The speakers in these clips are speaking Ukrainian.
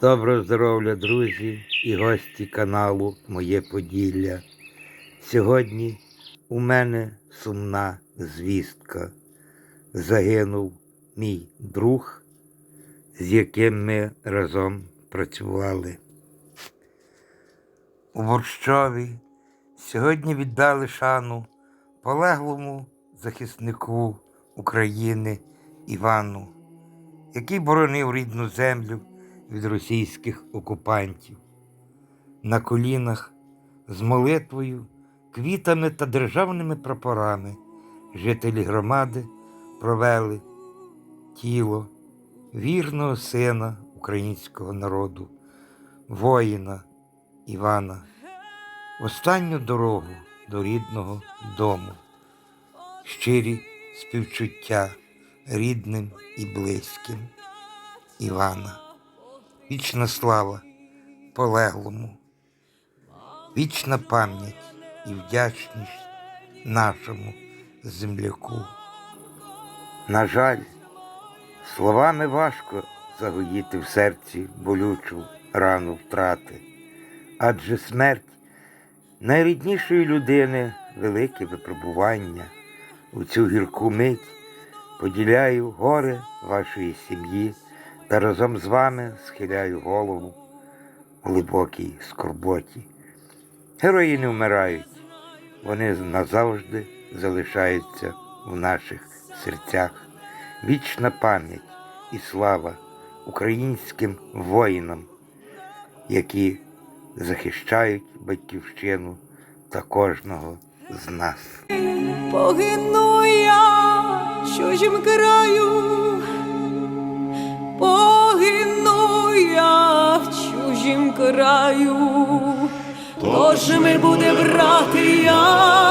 Доброго здоров'я, друзі і гості каналу Моє Поділля. Сьогодні у мене сумна звістка. Загинув мій друг, з яким ми разом працювали. У Борщові сьогодні віддали шану полеглому захиснику України Івану, який боронив рідну землю від російських окупантів. На колінах з молитвою, квітами та державними прапорами жителі громади провели тіло вірного сина українського народу, воїна Івана, останню дорогу до рідного дому, щирі співчуття рідним і близьким Івана. Вічна слава полеглому, вічна пам'ять і вдячність нашому земляку. На жаль, словами важко загоїти в серці болючу рану втрати, адже смерть найріднішої людини велике випробування. У цю гірку мить поділяю горе вашої сім'ї та разом з вами схиляю голову в глибокій скорботі. Герої не вмирають, вони назавжди залишаються в наших серцях. Вічна пам'ять і слава українським воїнам, які захищають батьківщину та кожного з нас. Погину я в чужім краю, хто ми буде брати яму,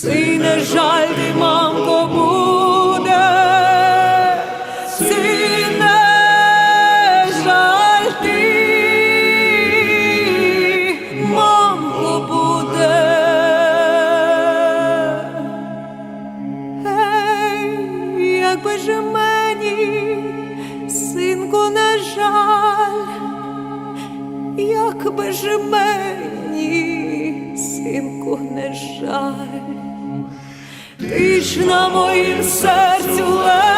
Цей не жаль мамко, буде, цей не жаль ти, мамко, буде. Ей, якби ж мені, синку, не жаль, якби ж мені, синку, не жаль, ти ж на моїм серцю.